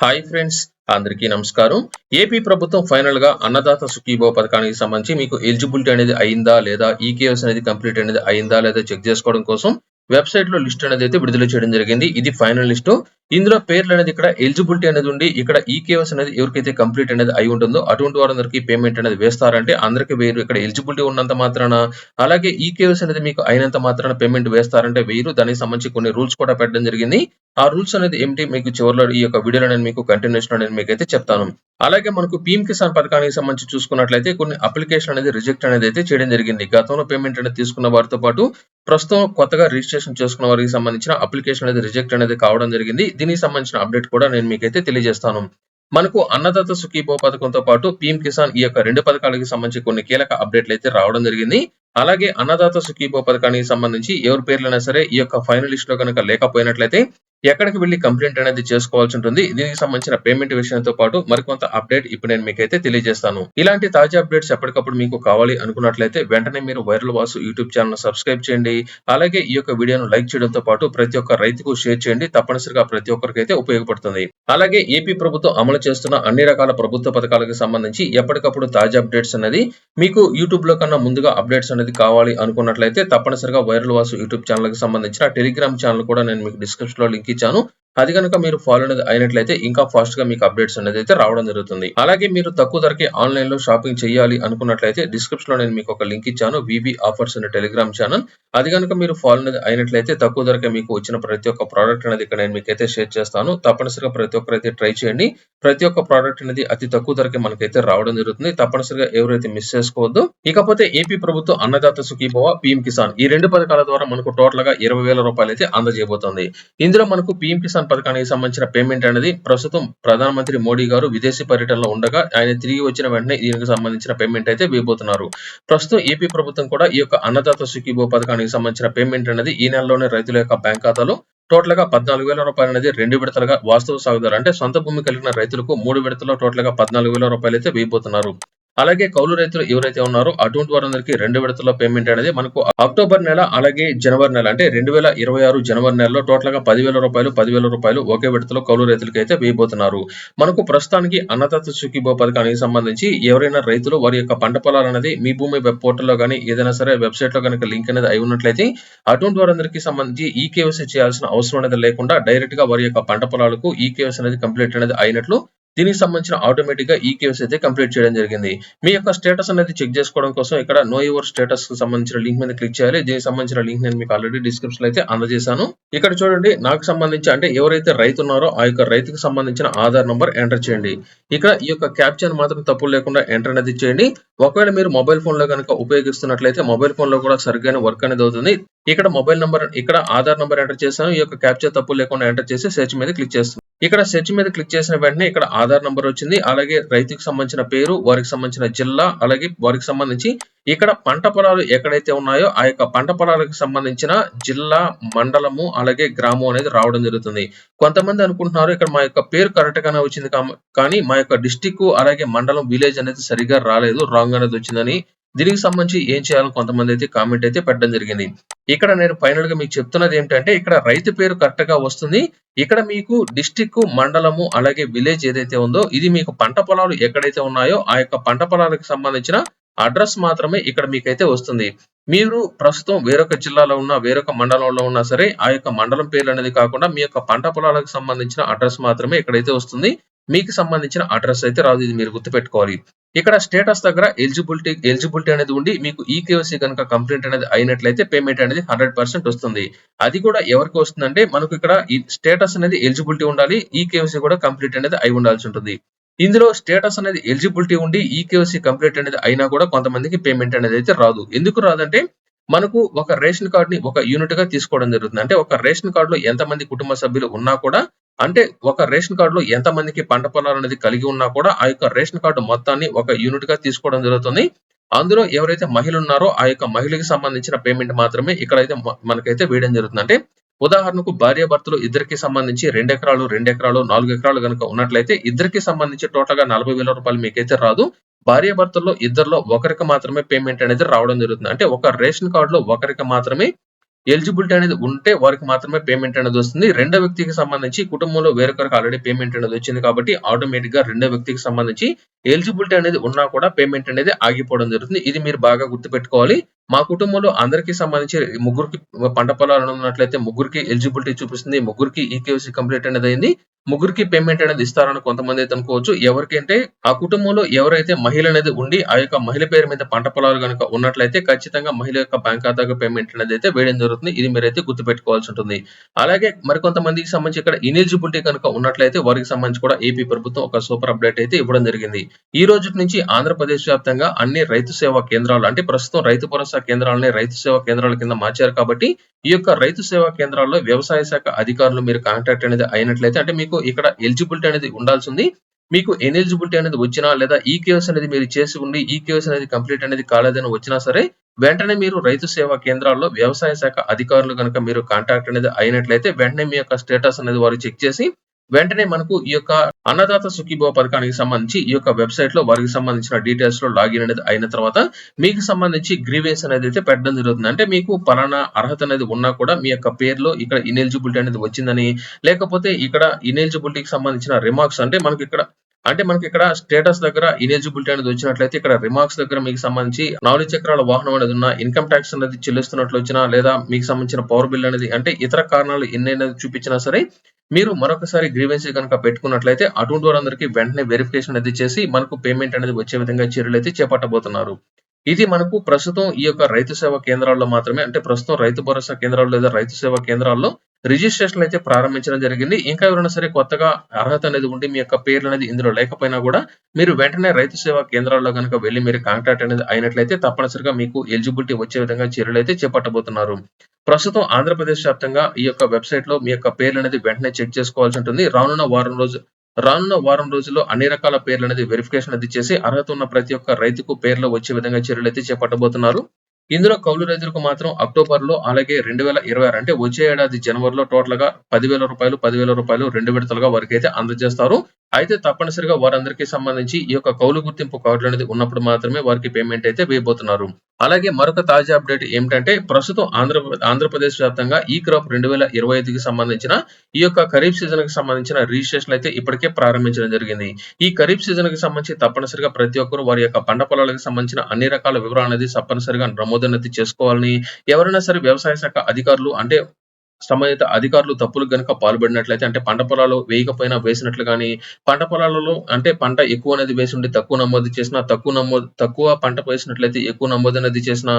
Hi friends అందరికీ నమస్కారం. AP ప్రభుత్వం ఫైనల్గా అన్నదాత సుఖీభవ పథకానికి సంబంధించి మీకు ఎలిజిబిలిటీ అనేది అయిందా లేదా ఈకేఎస్ అనేది కంప్లీట్ అనేది అయిందా లేదా చెక్ చేసుకోవడం కోసం వెబ్సైట్లో లిస్ట్ అనేది అయితే విడుదల చేయడం జరిగింది. ఇది ఫైనల్ లిస్ట్. ఇందులో పేర్లు అనేది ఇక్కడ ఎలిజిబిలిటీ అనేది ఉండి ఇక్కడ ఈ కేవస్ అనేది ఎవరికైతే కంప్లీట్ అనేది అయి ఉంటుందో అటువంటి వారందరికీ పేమెంట్ అనేది వేస్తారంటే అందరికీ వేరు. ఇక్కడ ఎలిజిబిలిటీ ఉన్నంత మాత్రాన అలాగే ఈ కేవస్ అనేది మీకు అయినంత మాత్రాన పేమెంట్ వేస్తారంటే వేరు. దానికి సంబంధించి కొన్ని రూల్స్ కూడా పెట్టడం జరిగింది. ఆ రూల్స్ అనేది ఏమిటి? మీకు చివరిలో ఈ యొక్క వీడియోలో నేను మీకు కంటిన్యూషన్ అనేది మీకు అయితే చెప్తాను. అలాగే మనకు పీఎం కిసాన్ పథకానికి సంబంధించి చూసుకున్నట్లయితే కొన్ని అప్లికేషన్ అనేది రిజెక్ట్ అనేది అయితే చేయడం జరిగింది. గతంలో పేమెంట్ అనేది తీసుకున్న వారితో పాటు ప్రస్తుతం కొత్తగా రిజిస్ట్రేషన్ చేసుకున్న వారికి సంబంధించిన అప్లికేషన్ అనేది రిజెక్ట్ అనేది కావడం జరిగింది. దీనికి సంబంధించిన అప్డేట్ కూడా నేను మీకైతే తెలియజేస్తాను. మనకు అన్నదాత సుఖీభో పథకంతో పాటు పీఎం కిసాన్ ఈ యొక్క రెండు పథకాలకి సంబంధించి కొన్ని కీలక అప్డేట్లు అయితే రావడం జరిగింది. అలాగే అన్నదాత సుఖీభో పథకానికి సంబంధించి ఎవరి పేర్లైనా సరే ఈ యొక్క ఫైనల్ లిస్ట్లో కనుక లేకపోయినట్లయితే ఎక్కడికి వెళ్ళి కంప్లైంట్ అనేది చేసుకోవాల్సి ఉంటుంది. దీనికి సంబంధించిన పేమెంట్ విషయంతో పాటు మరికొంత అప్డేట్ ఇప్పుడు నేను మీకైతే తెలియజేస్తాను. ఇలాంటి తాజా అప్డేట్స్ ఎప్పటికప్పుడు మీకు కావాలి అనుకున్నట్లయితే వెంటనే మీరు viral Vasu YouTube channel subscribe చేయండి. అలాగే ఈ యొక్క వీడియోను లైక్ చేయడంతో పాటు ప్రతి ఒక్క రైతుకు షేర్ చేయండి. తప్పనిసరిగా ప్రతి ఒక్కరికి అయితే ఉపయోగపడుతుంది. అలాగే ఏపీ ప్రభుత్వం అమలు చేస్తున్న అన్ని రకాల ప్రభుత్వ పథకాలకు సంబంధించి ఎప్పటికప్పుడు తాజా అప్డేట్స్ అనేది మీకు యూట్యూబ్లో కన్నా ముందుగా అప్డేట్స్ అనేది కావాలి అనుకున్నట్లయితే తప్పనిసరిగా వైరల్ వాసు యూట్యూబ్ ఛానల్కి సంబంధించిన టెలిగ్రామ్ ఛానల్ కూడా నేను మీకు డిస్క్రిప్షన్లో లింక్ ఇచ్చాను అది కనుక మీరు ఫాలో అయినట్లయితే ఇంకా ఫాస్ట్గా మీకు అప్డేట్స్ అనేది అయితే రావడం జరుగుతుంది. అలాగే మీరు తక్కువ ధరకి ఆన్లైన్లో షాపింగ్ చేయాలి అనుకున్నట్లయితే డిస్క్రిప్షన్లో నేను మీకు ఒక లింక్ ఇచ్చాను వివి ఆఫర్స్ అనే టెలిగ్రామ్ ఛానల్ అది కనుక మీరు ఫాలో అయినట్లయితే తక్కువ ధరకే మీకు వచ్చిన ప్రతి ఒక్క ప్రోడక్ట్ అనేది ఇక్కడ నేను మీకైతే షేర్ చేస్తాను. తప్పనిసరిగా ప్రతి ఒక్కరైతే ట్రై చేయండి. ప్రతి ఒక్క ప్రోడక్ట్ అనేది అతి తక్కువ ధరకే మనకైతే రావడం జరుగుతుంది. తప్పనిసరిగా ఎవరైతే మిస్ చేసుకోవద్దు. ఇకపోతే ఏపీ ప్రభుత్వం అన్నదాత సుఖీభవ పిఎం కిసాన్ ఈ రెండు పథకాల ద్వారా మనకు టోటల్గా ఇరవై వేల రూపాయలు అయితే అందజేయబోతుంది. ఇందులో మనకు పిఎం కిసాన్ పథకానికి సంబంధించిన పేమెంట్ అనేది ప్రస్తుతం ప్రధానమంత్రి మోడీ గారు విదేశీ పర్యటనలో ఉండగా ఆయన తిరిగి వచ్చిన వెంటనే దీనికి సంబంధించిన పేమెంట్ అయితే వేయబోతున్నారు. ప్రస్తుతం ఏపీ ప్రభుత్వం కూడా ఈ యొక్క అన్నదాత సుఖీభో పథకానికి సంబంధించిన పేమెంట్ అనేది ఈ నెలలోనే రైతుల యొక్క బ్యాంక్ ఖాతాలో టోటల్గా పద్నాలుగు వేల రూపాయలు అనేది రెండు విడతలుగా వాస్తవ సాగుదారు అంటే సొంత భూమి కలిగిన రైతులకు మూడు విడతల్లో టోటల్గా పద్నాలుగు వేల రూపాయలు అయితే వేయబోతున్నారు. అలాగే కౌలు రైతులు ఎవరైతే ఉన్నారో అటువంటి వారందరికీ రెండు విడతల పేమెంట్ అనేది మనకు అక్టోబర్ నెల అలాగే జనవరి నెల అంటే రెండు వేల ఇరవై ఆరు జనవరి నెలలో టోటల్గా పదివేల రూపాయలు పదివేల రూపాయలు ఒకే విడతలో కౌలు రైతులకి అయితే వేయబోతున్నారు. మనకు ప్రస్తుతానికి అన్నదాత సుఖీభో పథకానికి సంబంధించి ఎవరైనా రైతులు వారి యొక్క పంట పొలాలు అనేది మీ భూమి వెబ్ పోర్టల్లో కానీ ఏదైనా సరే వెబ్సైట్లో కనుక లింక్ అనేది అయి ఉన్నట్లయితే అటువంటి వారందరికీ సంబంధించి ఈ కేవైసీ చేయాల్సిన అవసరం అనేది లేకుండా డైరెక్ట్గా వారి యొక్క పంట పొలాలకు ఈ కేవైసీ అనేది కంప్లీట్ అనేది అయినట్లు దీనికి సంబంధించిన ఆటోమేటిక్గా ఈ కేవ్స్ అయితే కంప్లీట్ చేయడం జరిగింది. మీ యొక్క స్టేటస్ అనేది చెక్ చేసుకోవడం కోసం ఇక్కడ నో యువర్ స్టేటస్కు సంబంధించిన లింక్ మీద క్లిక్ చేయాలి. దీనికి సంబంధించిన లింక్ నేను మీకు ఆల్రెడీ డిస్క్రిప్షన్లో అయితే అందజేశాను. ఇక్కడ చూడండి నాకు సంబంధించి అంటే ఎవరైతే రైతు ఉన్నారో ఆ యొక్క రైతుకు సంబంధించిన ఆధార్ నంబర్ ఎంటర్ చేయండి. ఇక్కడ ఈ యొక్క క్యాప్చర్ మాత్రం తప్పులు లేకుండా ఎంటర్ అనేది చేయండి. ఒకవేళ మీరు మొబైల్ ఫోన్లో కనుక ఉపయోగిస్తున్నట్లయితే మొబైల్ ఫోన్లో కూడా సరిగ్గా వర్క్ అనేది అవుతుంది. ఇక్కడ మొబైల్ నంబర్ ఇక్కడ ఆధార్ నంబర్ ఎంటర్ చేశాను. ఈ యొక్క క్యాప్చర్ తప్పు లేకుండా ఎంటర్ చేసి సెర్చ్ మీద క్లిక్ చేస్తాను ఇక్కడ సెర్చ్ మీద క్లిక్ చేసిన వెంటనే ఇక్కడ ఆధార్ నంబర్ వచ్చింది. అలాగే రైతుకు సంబంధించిన పేరు వారికి సంబంధించిన జిల్లా అలాగే వారికి సంబంధించి ఇక్కడ పంట పొలాలు ఎక్కడైతే ఉన్నాయో ఆ యొక్క పంట పొలాలకు సంబంధించిన జిల్లా మండలము అలాగే గ్రామం అనేది రావడం జరుగుతుంది. కొంతమంది అనుకుంటున్నారు ఇక్కడ మా యొక్క పేరు కరెక్ట్ గానే వచ్చింది కానీ మా యొక్క డిస్టిక్ అలాగే మండలం విలేజ్ అనేది సరిగా రాలేదు రాంగ్ అనేది వచ్చిందని దీనికి సంబంధించి ఏం చేయాలో కొంతమంది అయితే కామెంట్ అయితే పెట్టడం జరిగింది. ఇక్కడ నేను ఫైనల్గా మీకు చెప్తున్నది ఏంటంటే ఇక్కడ రైతు పేరు కరెక్ట్గా వస్తుంది. ఇక్కడ మీకు డిస్టిక్ మండలము అలాగే విలేజ్ ఏదైతే ఉందో ఇది మీకు పంట పొలాలు ఎక్కడైతే ఉన్నాయో ఆ యొక్క పంట పొలాలకు సంబంధించిన అడ్రస్ మాత్రమే ఇక్కడ మీకైతే వస్తుంది. మీరు ప్రస్తుతం వేరొక జిల్లాలో ఉన్న వేరొక మండలంలో ఉన్నా సరే ఆ యొక్క మండలం పేర్లు అనేది కాకుండా మీ యొక్క పంట పొలాలకు సంబంధించిన అడ్రస్ మాత్రమే ఇక్కడైతే వస్తుంది. మీకు సంబంధించిన అడ్రస్ అయితే రాదు ఇది మీరు గుర్తుపెట్టుకోవాలి. ఇక్కడ స్టేటస్ దగ్గర ఎలిజిబిలిటీ ఎలిజిబిలిటీ అనేది ఉండి మీకు ఈ కేవైసీ కనుక కంప్లీట్ అనేది అయినట్లయితే పేమెంట్ అనేది హండ్రెడ్ పర్సెంట్ వస్తుంది. అది కూడా ఎవరికి వస్తుందంటే మనకు ఇక్కడ ఈ స్టేటస్ అనేది ఎలిజిబిలిటీ ఉండాలి ఈ కూడా కంప్లీట్ అనేది అయి ఉండాల్సి ఉంటుంది. ఇందులో స్టేటస్ అనేది ఎలిజిబిలిటీ ఉండి ఈ కంప్లీట్ అనేది అయినా కూడా కొంతమందికి పేమెంట్ అనేది అయితే రాదు. ఎందుకు రాదంటే మనకు ఒక రేషన్ కార్డ్ని ఒక యూనిట్గా తీసుకోవడం జరుగుతుంది. అంటే ఒక రేషన్ కార్డు లో ఎంతమంది కుటుంబ సభ్యులు ఉన్నా కూడా అంటే ఒక రేషన్ కార్డు లో ఎంత మందికి పంట పొలాలు అనేది కలిగి ఉన్నా కూడా ఆ యొక్క రేషన్ కార్డు మొత్తాన్ని ఒక యూనిట్గా తీసుకోవడం జరుగుతుంది. అందులో ఎవరైతే మహిళలు ఉన్నారో ఆ యొక్క మహిళకి సంబంధించిన పేమెంట్ మాత్రమే ఇక్కడైతే మనకైతే వేయడం జరుగుతుంది. అంటే ఉదాహరణకు భార్యాభర్తలు ఇద్దరికి సంబంధించి రెండు ఎకరాలు రెండు ఎకరాలు నాలుగు ఎకరాలు కనుక ఉన్నట్లయితే ఇద్దరికి సంబంధించి టోటల్గా నలభై వేల రూపాయలు మీకైతే రాదు. భార్యాభర్తల్లో ఇద్దరిలో ఒకరికి మాత్రమే పేమెంట్ అనేది రావడం జరుగుతుంది. అంటే ఒక రేషన్ కార్డు లో ఒకరికి మాత్రమే ఎలిజిబిలిటీ అనేది ఉంటే వారికి మాత్రమే పేమెంట్ అనేది వస్తుంది. రెండో వ్యక్తికి సంబంధించి కుటుంబంలో వేరొకరికి ఆల్రెడీ పేమెంట్ అనేది వచ్చింది కాబట్టి ఆటోమేటిక్గా రెండో వ్యక్తికి సంబంధించి ఎలిజిబిలిటీ అనేది ఉన్నా కూడా పేమెంట్ అనేది ఆగిపోవడం జరుగుతుంది. ఇది మీరు బాగా గుర్తుపెట్టుకోవాలి. మా కుటుంబంలో అందరికీ సంబంధించి ముగ్గురికి పంట పొలాలు ఉన్నట్లయితే ముగ్గురికి ఎలిజిబిలిటీ చూపిస్తుంది. ముగ్గురికి ఈకేసీ కంప్లీట్ అనేది అయింది. ముగ్గురికి పేమెంట్ అనేది ఇస్తారని కొంతమంది అయితే అనుకోవచ్చు. ఎవరికంటే ఆ కుటుంబంలో ఎవరైతే మహిళ అనేది ఉండి ఆ యొక్క మహిళ పేరు మీద పంట పొలాలు కనుక ఉన్నట్లయితే ఖచ్చితంగా మహిళ యొక్క బ్యాంక్ ఖాతాకు పేమెంట్ అనేది అయితే వేయడం జరుగుతుంది. ఇది మీరైతే గుర్తుపెట్టుకోవాల్సి ఉంటుంది. అలాగే మరికొంతమందికి సంబంధించి ఇక్కడ ఇనెలిజిబిలిటీ కనుక ఉన్నట్లయితే వారికి సంబంధించి కూడా ఏపీ ప్రభుత్వం ఒక సూపర్ అప్డేట్ అయితే ఇవ్వడం జరిగింది. ఈ రోజు నుంచి ఆంధ్రప్రదేశ్ వ్యాప్తంగా అన్ని రైతు సేవా కేంద్రాలు అంటే ప్రస్తుతం రైతు భరోసా కేంద్రాలని రైతు సేవా కేంద్రాల కింద మార్చారు కాబట్టి ఈ యొక్క రైతు సేవా కేంద్రాల్లో వ్యవసాయ శాఖ అధికారులు మీరు కాంటాక్ట్ అనేది అయినట్లయితే అంటే మీకు ఇక్కడ ఎలిజిబిలిటీ అనేది ఉండాల్సి ఉంది మీకు ఎలిజిబిలిటీ అనేది వచ్చినా లేదా ఈ కేఎస్ అనేది మీరు చేసి ఉండి ఈ కేఎస్ అనేది కంప్లీట్ అనేది కాలేదని వచ్చినా సరే వెంటనే మీరు రైతు సేవా కేంద్రాల్లో వ్యవసాయ శాఖ అధికారులు కనుక మీరు కాంటాక్ట్ అనేది అయినట్లయితే వెంటనే మీ యొక్క స్టేటస్ అనేది వారు చెక్ చేసి వెంటనే మనకు ఈ యొక్క అన్నదాత సుఖీభవ పథకానికి సంబంధించి ఈ యొక్క వెబ్సైట్లో వారికి సంబంధించిన డీటెయిల్స్లో లాగిన్ అనేది అయిన తర్వాత మీకు సంబంధించి గ్రీవెన్స్ అనేది అయితే పెట్టడం జరుగుతుంది. అంటే మీకు పలానా అర్హత అనేది ఉన్నా కూడా మీ యొక్క పేరులో ఇక్కడ ఇనెలిజిబిలిటీ అనేది వచ్చిందని లేకపోతే ఇక్కడ ఇనెలిజిబిలిటీకి సంబంధించిన రిమార్క్స్ అంటే మనకి ఇక్కడ అంటే మనకి ఇక్కడ స్టేటస్ దగ్గర ఇనెలిజిబిలిటీ అనేది వచ్చినట్లయితే ఇక్కడ రిమార్క్స్ దగ్గర మీకు సంబంధించి నాలుగు చక్రాల వాహనం అనేది ఉన్న ఇన్కమ్ ట్యాక్స్ అనేది చెల్లిస్తున్నట్లు వచ్చినా లేదా మీకు సంబంధించిన పవర్ బిల్ అనేది అంటే ఇతర కారణాలు ఎన్ని అనేది చూపించినా సరే మీరు మరొకసారి గ్రీవెన్సీ కనుక పెట్టుకున్నట్లయితే అటువంటి వారందరికీ వెంటనే వెరిఫికేషన్ అనేది చేసి మనకు పేమెంట్ అనేది వచ్చే విధంగా చర్యలు అయితే చేపట్టబోతున్నారు. ఇది మనకు ప్రస్తుతం ఈ యొక్క రైతు సేవా కేంద్రాల్లో మాత్రమే అంటే ప్రస్తుతం రైతు భరోసా కేంద్రాలు లేదా రైతు సేవా కేంద్రాల్లో రిజిస్ట్రేషన్ అయితే ప్రారంభించడం జరిగింది. ఇంకా ఎవరైనా సరే కొత్తగా అర్హత అనేది ఉండి మీ యొక్క పేర్లు అనేది ఇందులో లేకపోయినా కూడా మీరు వెంటనే రైతు సేవా కేంద్రాల్లో కనుక వెళ్ళి మీరు కాంట్రాక్ట్ అనేది అయినట్లయితే తప్పనిసరిగా మీకు ఎలిజిబిలిటీ వచ్చే విధంగా చర్యలు అయితే చేపట్టబోతున్నారు. ప్రస్తుతం ఆంధ్రప్రదేశ్ వ్యాప్తంగా ఈ యొక్క వెబ్సైట్లో మీ యొక్క పేర్లు అనేది వెంటనే చెక్ చేసుకోవాల్సి ఉంటుంది. రానున్న వారం రోజు రానున్న వారం రోజుల్లో అన్ని రకాల పేర్లు అనేది వెరిఫికేషన్ అది చేసి అర్హత ఉన్న ప్రతి ఒక్క రైతుకు పేర్లు వచ్చే విధంగా చర్యలు అయితే చేపట్టబోతున్నారు. ఇందులో కౌలు రైతులకు మాత్రం అక్టోబర్లో అలాగే రెండు వేల ఇరవై ఆరు అంటే వచ్చే ఏడాది జనవరిలో టోటల్గా పదివేల రూపాయలు పదివేల రూపాయలు రెండు విడతలుగా వరకు అయితే అందజేస్తారు. అయితే తప్పనిసరిగా వారందరికీ సంబంధించి ఈ యొక్క కౌలు గుర్తింపు కార్డులు అనేది ఉన్నప్పుడు మాత్రమే వారికి పేమెంట్ అయితే వేయబోతున్నారు. అలాగే మరొక తాజా అప్డేట్ ఏమిటంటే ప్రస్తుతం ఆంధ్ర ఆంధ్రప్రదేశ్ వ్యాప్తంగా ఈ క్రాప్ రెండు వేల ఇరవై ఐదుకి సంబంధించిన ఈ యొక్క ఖరీఫ్ సీజన్కి సంబంధించిన రిజిస్ట్రేషన్ అయితే ఇప్పటికే ప్రారంభించడం జరిగింది. ఈ ఖరీఫ్ సీజన్కి సంబంధించి తప్పనిసరిగా ప్రతి ఒక్కరు వారి యొక్క పంట పొలాలకు సంబంధించిన అన్ని రకాల వివరాలు అనేది తప్పనిసరిగా నమోదనైతే చేసుకోవాలని ఎవరైనా సరే వ్యవసాయ శాఖ అధికారులు అంటే సంబంధిత అధికారులు తప్పులు గనుక పాల్పడినట్లయితే అంటే పంట పొలాలు వేయకపోయినా వేసినట్లు కానీ పంట పొలాలలో అంటే పంట ఎక్కువ అనేది వేసి ఉండి తక్కువ నమోదు చేసిన తక్కువ నమోదు తక్కువ పంట వేసినట్లయితే ఎక్కువ నమోదు అనేది చేసిన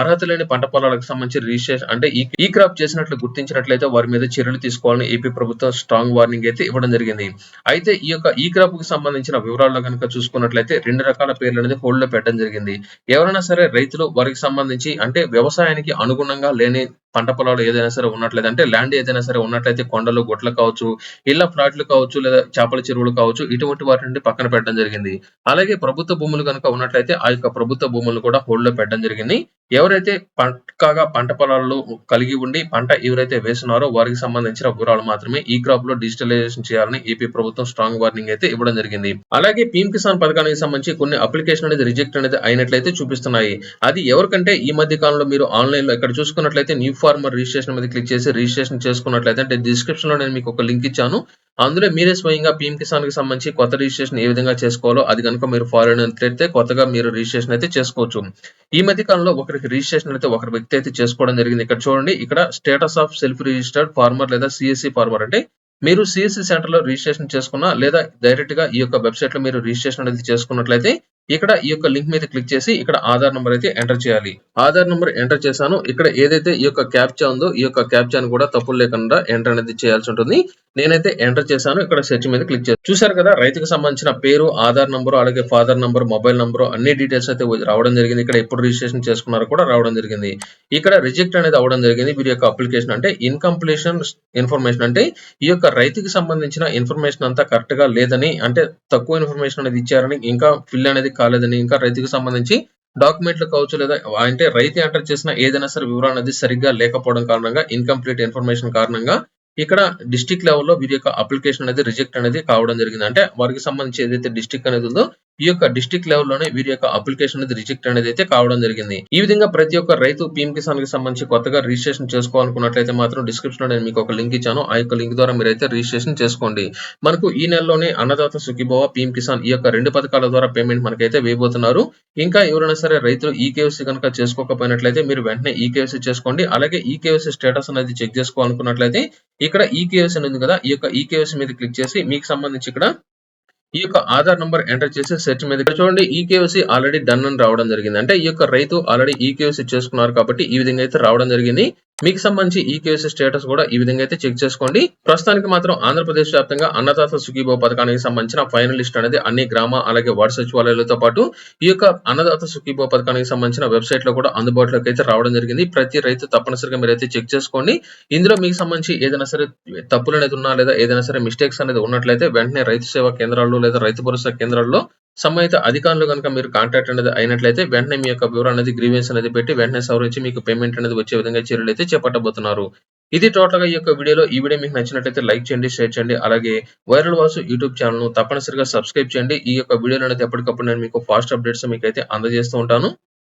అర్హత లేని పంట పొలాలకు సంబంధించి రిజిస్ట్రేషన్ అంటే ఈ క్రాప్ చేసినట్లు గుర్తించినట్లయితే వారి మీద చర్యలు తీసుకోవాలని ఏపీ ప్రభుత్వం స్ట్రాంగ్ వార్నింగ్ అయితే ఇవ్వడం జరిగింది. అయితే ఈ యొక్క ఈ క్రాప్కు సంబంధించిన వివరాలు కనుక చూసుకున్నట్లయితే రెండు రకాల పేర్లు అనేది హోల్డ్లో పెట్టడం జరిగింది. ఎవరైనా సరే రైతులు వారికి సంబంధించి అంటే వ్యవసాయానికి అనుగుణంగా లేని పంట పొలాలు ఏదైనా సరే ఉన్నట్లయితే అంటే ల్యాండ్ ఏదైనా సరే ఉన్నట్లయితే కొండలు గుట్లు కావచ్చు ఇళ్ళ ఫ్లాట్లు కావచ్చు లేదా చేపల చెరువులు కావచ్చు ఇటువంటి వాటి నుండి పక్కన పెట్టడం జరిగింది. అలాగే ప్రభుత్వ భూములు కనుక ఉన్నట్లయితే ఆ యొక్క ప్రభుత్వ భూములు కూడా హోల్డ్లో పెట్టడం జరిగింది. ఎవరైతే పక్కాగా పంట పొలాల్లో కలిగి ఉండి పంట ఎవరైతే వేస్తున్నారో వారికి సంబంధించిన వివరాలు మాత్రమే ఈ క్రాప్లో డిజిటలైజేషన్ చేయాలని ఏపీ ప్రభుత్వం స్ట్రాంగ్ వార్నింగ్ అయితే ఇవ్వడం జరిగింది. అలాగే పీఎం కిసాన్ పథకానికి సంబంధించి కొన్ని అప్లికేషన్ అనేది రిజెక్ట్ అనేది అయినట్లయితే చూపిస్తున్నాయి. అది ఎవరికంటే ఈ మధ్య కాలంలో మీరు ఆన్లైన్లో ఇక్కడ చూసుకున్నట్లయితే న్యూ ఫార్మర్ రిజిస్ట్రేషన్ మీద క్లిక్ చేసి రిజిస్ట్రేషన్ చేసుకున్నట్లయితే అంటే డిస్క్రిప్షన్లో నేను మీకు ఒక లింక్ ఇచ్చాను. అందులో మీరే స్వయంగా పీఎం కిసాన్కి సంబంధించి కొత్త రిజిస్ట్రేషన్ ఏ విధంగా చేసుకోవాలో అది కనుక మీరు ఫారెన్ అయితే కొత్తగా మీరు రిజిస్ట్రేషన్ అయితే చేసుకోవచ్చు. ఈ మధ్య కాలంలో ఒకరికి రిజిస్ట్రేషన్ అయితే ఒకరి వ్యక్తి అయితే చేసుకోవడం జరిగింది. ఇక్కడ చూడండి ఇక్కడ status of self registered farmer లేదా సిఎస్సి ఫార్మర్ అంటే మీరు సిఎస్సి సెంటర్లో రిజిస్ట్రేషన్ చేసుకున్నా లేదా డైరెక్ట్గా ఈ యొక్క వెబ్సైట్లో మీరు రిజిస్ట్రేషన్ అనేది చేసుకున్నట్లయితే ఇక్కడ ఈ యొక్క లింక్ మీద క్లిక్ చేసి ఇక్కడ ఆధార్ నంబర్ అయితే ఎంటర్ చేయాలి. ఆధార్ నంబర్ ఎంటర్ చేశాను. ఇక్కడ ఏదైతే ఈ యొక్క క్యాప్చా ఉందో ఈ యొక్క క్యాప్చాను కూడా తప్పులు లేకుండా ఎంటర్ అనేది చేయాల్సి ఉంటుంది. నేనైతే ఎంటర్ చేశాను. ఇక్కడ సెర్చ్ మీద క్లిక్ చేసి చూసారు కదా రైతుకు సంబంధించిన పేరు ఆధార్ నంబరు అలాగే ఫాదర్ నంబర్ మొబైల్ నంబరు అన్ని డీటెయిల్స్ అయితే రావడం జరిగింది. ఇక్కడ ఎప్పుడు రిజిస్ట్రేషన్ చేసుకున్నారో కూడా రావడం జరిగింది. ఇక్కడ రిజెక్ట్ అనేది అవ్వడం జరిగింది. వీరి యొక్క అప్లికేషన్ అంటే ఇన్కంప్లీషన్ ఇన్ఫర్మేషన్ అంటే ఈ యొక్క రైతుకి సంబంధించిన ఇన్ఫర్మేషన్ అంతా కరెక్ట్గా లేదని అంటే తక్కువ ఇన్ఫర్మేషన్ అనేది ఇచ్చారని ఇంకా ఫిల్ అనేది కాలేదని ఇంకా రైతుకు సంబంధించి డాక్యుమెంట్లు కావచ్చు లేదా అంటే రైతు ఎంటర్ చేసిన ఏదైనా సరే వివరాలు అనేది సరిగ్గా లేకపోవడం కారణంగా ఇన్కంప్లీట్ ఇన్ఫర్మేషన్ కారణంగా ఇక్కడ డిస్టిక్ లెవెల్లో వీరి యొక్క అప్లికేషన్ అనేది రిజెక్ట్ అనేది కావడం జరిగింది. అంటే వారికి సంబంధించి ఏదైతే డిస్ట్రిక్ట్ అనేది ఉందో ఈ యొక్క డిస్ట్రిక్ట్ లెవెల్లోనే వీరి యొక్క అప్లికేషన్ అనేది రిజెక్ట్ అనేది అయితే కావడం జరిగింది. ఈ విధంగా ప్రతి ఒక్క రైతు పీఎం కిసాన్కి సంబంధించి కొత్తగా రిజిస్ట్రేషన్ చేసుకోవాలనుకున్నట్లయితే మాత్రం డిస్క్రిప్షన్లో నేను మీకు ఒక లింక్ ఇచ్చాను. ఆ యొక్క లింక్ ద్వారా మీరైతే రిజిస్ట్రేషన్ చేసుకోండి. మనకు ఈ నెలలోనే అన్నదాత సుఖీభవ పీఎం కిసాన్ ఈ యొక్క రెండు పథకాల ద్వారా పేమెంట్ మనకైతే వేయబోతున్నారు. ఇంకా ఎవరైనా సరే రైతులు ఈ కనుక చేసుకోకపోయినట్లయితే మీరు వెంటనే ఈ చేసుకోండి. అలాగే ఈ కేవైసీ స్టేటస్ అనేది చెక్ చేసుకోవాలనుకున్నట్లయితే ఇక్కడ ఈ అనేది కదా ఈ యొక్క ఈ మీద క్లిక్ చేసి మీకు సంబంధించి ఇక్కడ ఈ యొక్క ఆధార్ నంబర్ ఎంటర్ చేసి సెర్చ్ మీద చూడండి ఈ కేవైసీ ఆల్రెడీ డన్ అని రావడం జరిగింది. అంటే ఈ యొక్క రైతు ఆల్రెడీ ఈ కేవైసీ చేసుకున్నారు కాబట్టి ఈ విధంగా అయితే రావడం జరిగింది. మీకు సంబంధించి ఈ కేసు స్టేటస్ కూడా ఈ విధంగా అయితే చెక్ చేసుకోండి. ప్రస్తుతానికి మాత్రం ఆంధ్రప్రదేశ్ వ్యాప్తంగా అన్నదాత సుఖీభో పథకానికి సంబంధించిన ఫైనల్ లిస్ట్ అనేది అన్ని గ్రామ అలాగే వార్డు సచివాలయాలతో పాటు ఈ యొక్క అన్నదాత సుఖీభో పథకానికి సంబంధించిన వెబ్సైట్లో కూడా అందుబాటులోకి అయితే రావడం జరిగింది. ప్రతి రైతు తప్పనిసరిగా మీరైతే చెక్ చేసుకోండి. ఇందులో మీకు సంబంధించి ఏదైనా సరే తప్పులు అనేది ఉన్నా లేదా ఏదైనా సరే మిస్టేక్స్ అనేది ఉన్నట్లయితే వెంటనే రైతు సేవా కేంద్రాల్లో లేదా రైతు భరోసా కేంద్రాల్లో సంబంధిత అధికారులు కనుక మీరు కాంటాక్ట్ అనేది అయినట్లయితే వెంటనే మీ యొక్క వివరాలు అనేది గ్రీవెన్స్ అనేది పెట్టి వెంటనే సవరించి మీకు పేమెంట్ అనేది వచ్చే విధంగా చర్యలు అయితే చేపట్టబోతున్నారు. ఇది టోటల్గా ఈ యొక్క వీడియోలో ఈ వీడియో మీకు నచ్చినట్లయితే లైక్ చేయండి షేర్ చేయండి. అలాగే వైరల్ వాసు యూట్యూబ్ ఛానల్ను తప్పనిసరిగా సబ్స్క్రైబ్ చేయండి. ఈ యొక్క వీడియోలో అనేది ఎప్పటికప్పుడు నేను మీకు ఫాస్ట్ అప్డేట్స్ మీకు అయితే అందజేస్తూ ఉంటాను.